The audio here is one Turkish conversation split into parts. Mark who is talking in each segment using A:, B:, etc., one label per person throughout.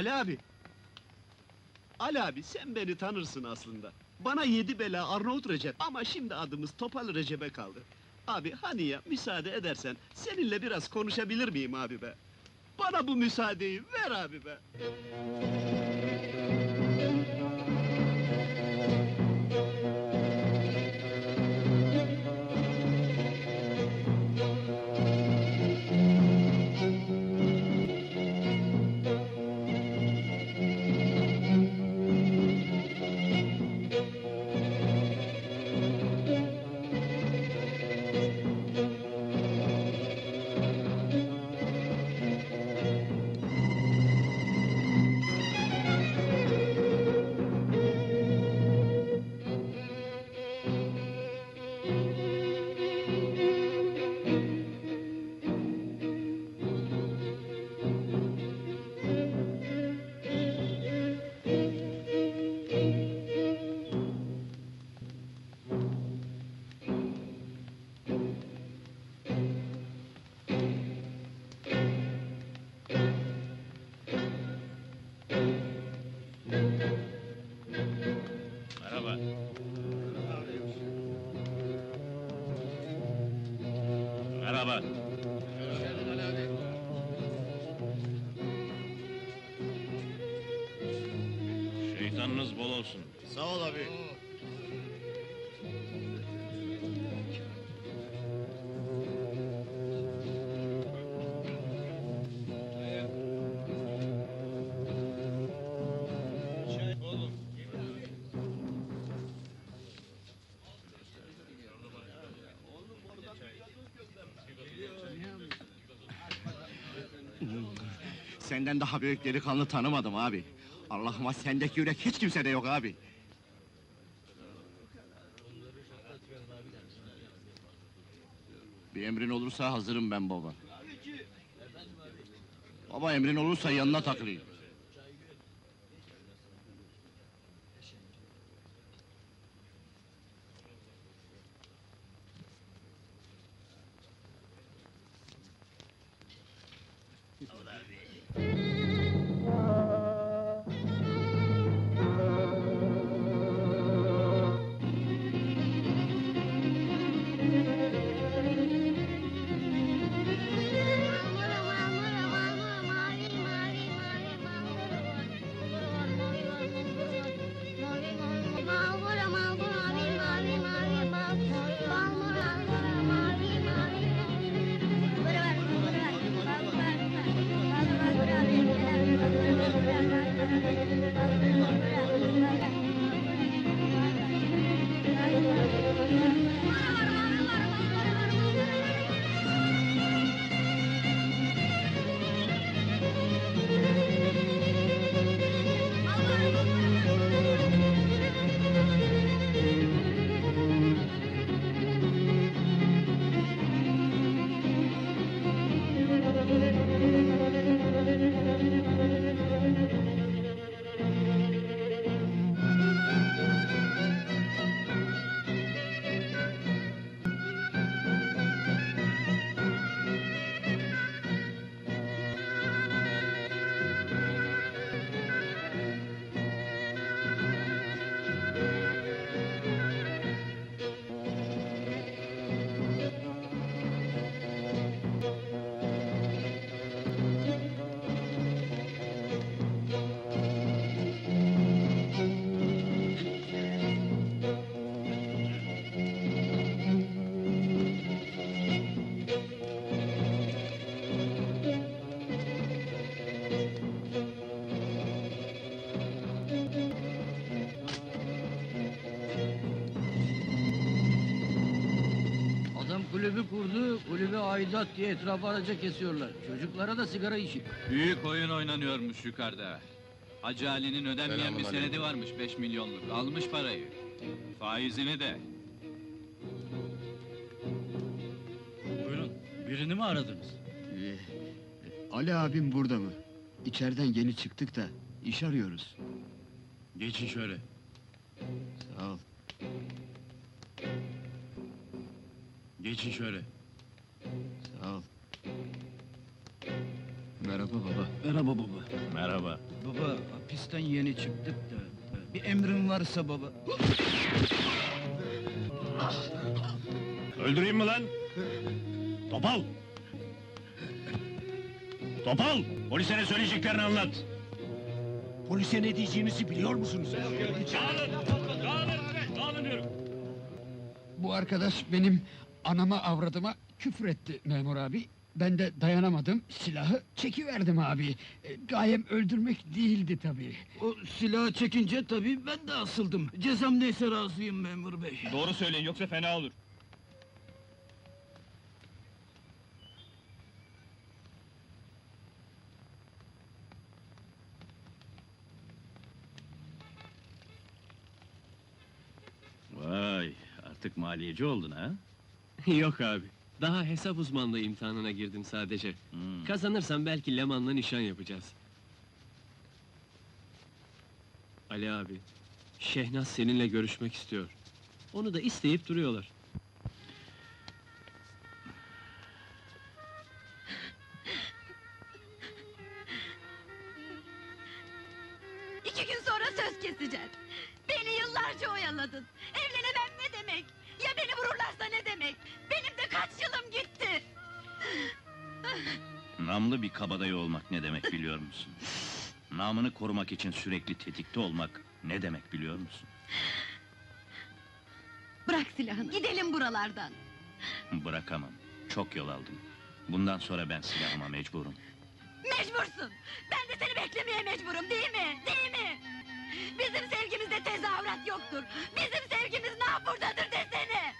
A: Ali abi. Ali abi sen beni tanırsın aslında. Bana yedi bela Arnavut Recep ama şimdi adımız Topal Recep'e kaldı. Abi hani ya müsaade edersen seninle biraz konuşabilir miyim abi be? Bana bu müsaadeyi ver abi be.
B: Şeytanınız bol olsun.
C: Sağ ol abi. Senden daha büyük delikanlı tanımadım abi. Allah'ıma sendeki yürek hiç kimsede yok abi. Bir emrin olursa hazırım ben baba. Baba emrin olursa yanına takılayım.
D: Adam kulübe aidat diye etrafı araca kesiyorlar. Çocuklara da sigara işi.
B: Büyük oyun oynanıyormuş yukarıda. Hacı Ali'nin ödenmeyen bir senedi varmış 5 milyonluk. Almış parayı. Faizini de.
D: Buyurun, birini mi aradınız?
A: Ee, Ali abim burada mı? İçeriden yeni çıktık da iş arıyoruz.
D: Geçin şöyle.
A: Sağ ol.
D: Geçin şöyle.
A: Sağ ol. Merhaba baba.
D: Merhaba baba.
B: Merhaba.
E: Baba hapisten yeni çıktık da bir emrin varsa baba.
F: Öldüreyim mi lan? Topal! Topal! Polise ne söyleyeceklerini anlat. Polise ne diyeceğinizi biliyor musunuz? Dağılın! Dağılın! Dağılın diyorum!
G: Bu arkadaş benim anama avradıma küfür etti memur abi. Ben de dayanamadım, silahı çekiverdim abi. E, Gayem öldürmek değildi tabii.
E: O silahı çekince tabii ben de asıldım. Cezam neyse razıyım memur bey.
F: Doğru söyleyin yoksa fena olur.
H: Vay, artık maliyeci oldun ha?
I: Yok abi. Daha hesap uzmanlığı imtihanına girdim sadece.
H: Hmm.
I: Kazanırsam belki Leman'la nişan yapacağız. Ali abi, Şehnaz seninle görüşmek istiyor. Onu da isteyip duruyorlar.
J: İki gün sonra söz keseceğiz. Beni yıllarca oyaladın. Evlenemem ne demek? Ya beni vururlarsa ne demek? Benim de kaç yılım gitti.
H: Namlı bir kabadayı olmak ne demek biliyor musun? Namını korumak için sürekli tetikte olmak ne demek biliyor musun?
J: Bırak silahını. Gidelim buralardan.
H: Bırakamam. Çok yol aldım. Bundan sonra ben silahıma mecburum.
J: Mecbursun. Ben de seni beklemeye mecburum değil mi? Değil mi? Bizim sevgimizde tezahürat yoktur. Bizim sevgimiz buradadır desene.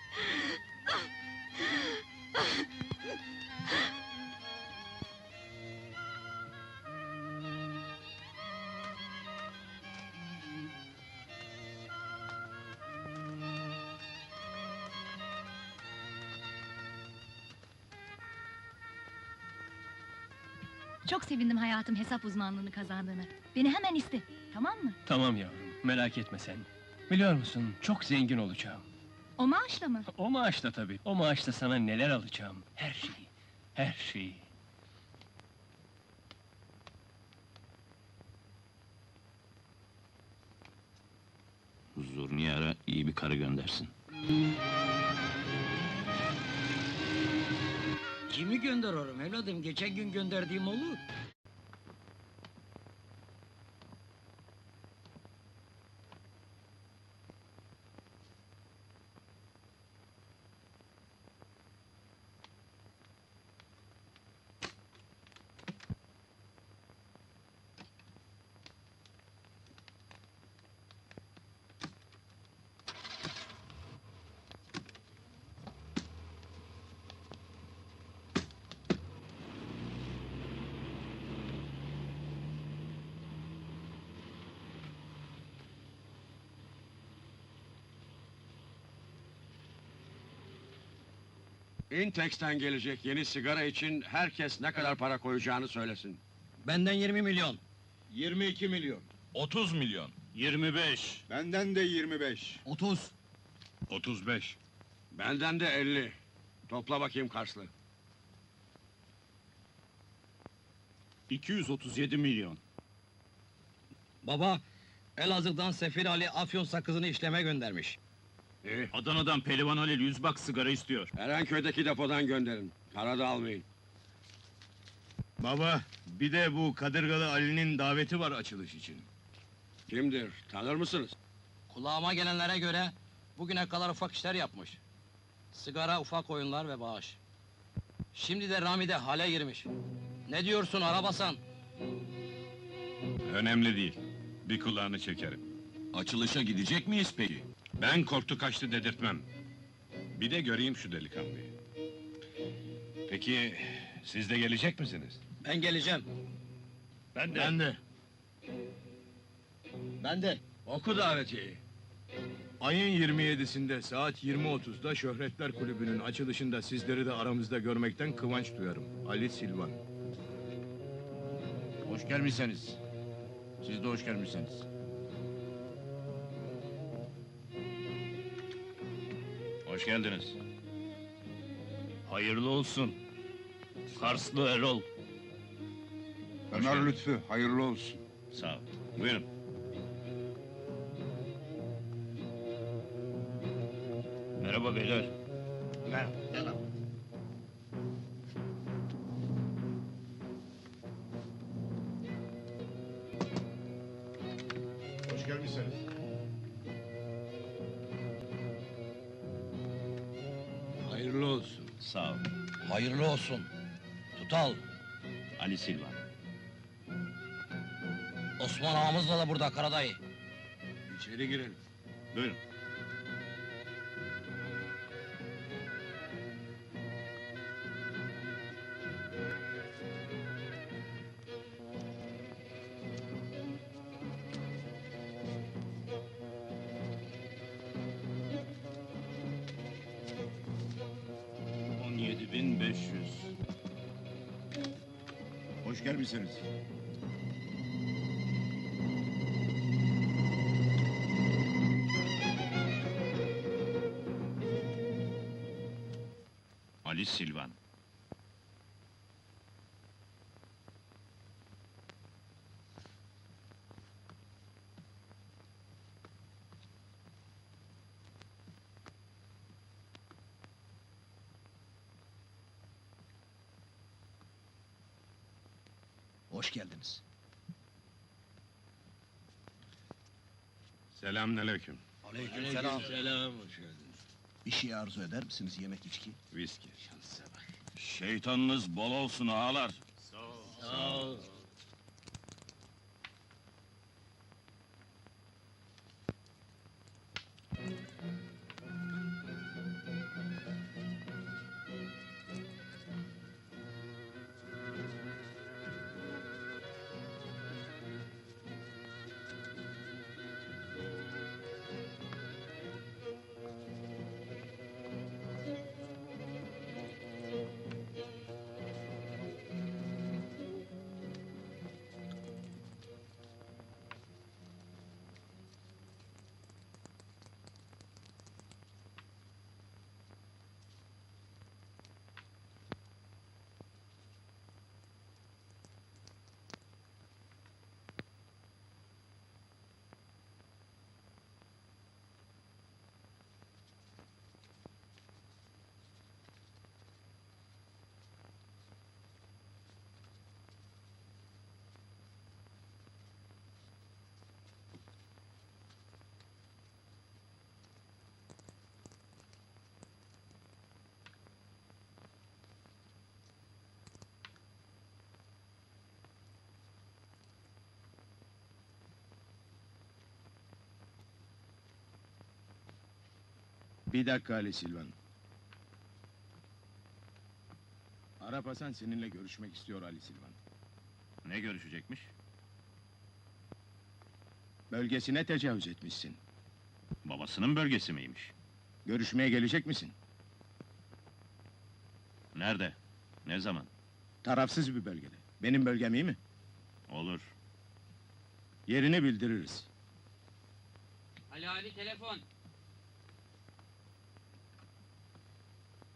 K: Çok sevindim hayatım hesap uzmanlığını kazandığını. Beni hemen iste, tamam mı?
I: Tamam yavrum, merak etme sen. Biliyor musun, çok zengin olacağım.
K: O maaşla mı?
I: O maaşla tabii. O maaşla sana neler alacağım? Her şeyi, her şeyi.
H: Zurniye ara iyi bir karı göndersin.
E: Kimi gönderiyorum evladım? Geçen gün gönderdiğim olur.
L: Intex'ten gelecek yeni sigara için herkes ne kadar para koyacağını söylesin.
E: Benden 20 milyon.
C: 22 milyon.
F: 30 milyon. 25.
C: Benden de 25.
E: 30.
F: 35.
L: Benden de 50. Topla bakayım Karslı.
F: 237 milyon.
E: Baba, Elazığ'dan Sefir Ali Afyon sakızını işleme göndermiş.
L: İyi.
F: Adana'dan Pelivan Halil 100 bak sigara istiyor.
L: Erenköy'deki depodan gönderin. Karada almayın.
F: Baba, bir de bu Kadırgalı Ali'nin daveti var açılış için.
L: Kimdir? Tanır mısınız?
E: Kulağıma gelenlere göre bugüne kadar ufak işler yapmış. Sigara, ufak oyunlar ve bağış. Şimdi de Rami'de hale girmiş. Ne diyorsun Arabasan?
F: Önemli değil. Bir kulağını çekerim.
H: Açılışa gidecek miyiz peki?
F: Ben korktu kaçtı dedirtmem. Bir de göreyim şu delikanlıyı. Peki, siz de gelecek misiniz?
E: Ben geleceğim.
F: Ben de. Ben de.
E: Ben de.
C: Oku davetiyi.
F: Ayın 27'sinde saat 20.30'da Şöhretler Kulübü'nün açılışında sizleri de aramızda görmekten kıvanç duyarım. Ali Silvan.
C: Hoş gelmişsiniz. Siz de hoş gelmişsiniz.
F: Hoş geldiniz. Hayırlı olsun. Karslı Erol.
C: Ömer Lütfü, hayırlı olsun.
H: Sağ ol. Buyurun. Merhaba beyler.
F: Hoş gelmişsiniz.
L: Hayırlı olsun.
E: Tutal.
H: Ali Silvan.
E: Osman ağamızla da burada Karadayı.
L: İçeri girelim.
H: Buyurun. 500.
F: Hoş gelmişsiniz.
H: Ali Silvan.
E: Hoş geldiniz.
L: Selamünaleyküm.
E: Aleykümselam.
M: Selam, hoş geldiniz.
F: Bir şey arzu eder misiniz yemek içki?
L: Viski.
H: Şeytanınız bol olsun ağalar.
M: Sağ ol.
F: Bir dakika Ali Silvan. Arap Hasan seninle görüşmek istiyor Ali Silvan.
H: Ne görüşecekmiş?
F: Bölgesine tecavüz etmişsin.
H: Babasının bölgesi miymiş?
F: Görüşmeye gelecek misin?
H: Nerede? Ne zaman?
F: Tarafsız bir bölgede. Benim bölgem iyi mi?
H: Olur.
F: Yerini bildiririz.
E: Ali abi telefon.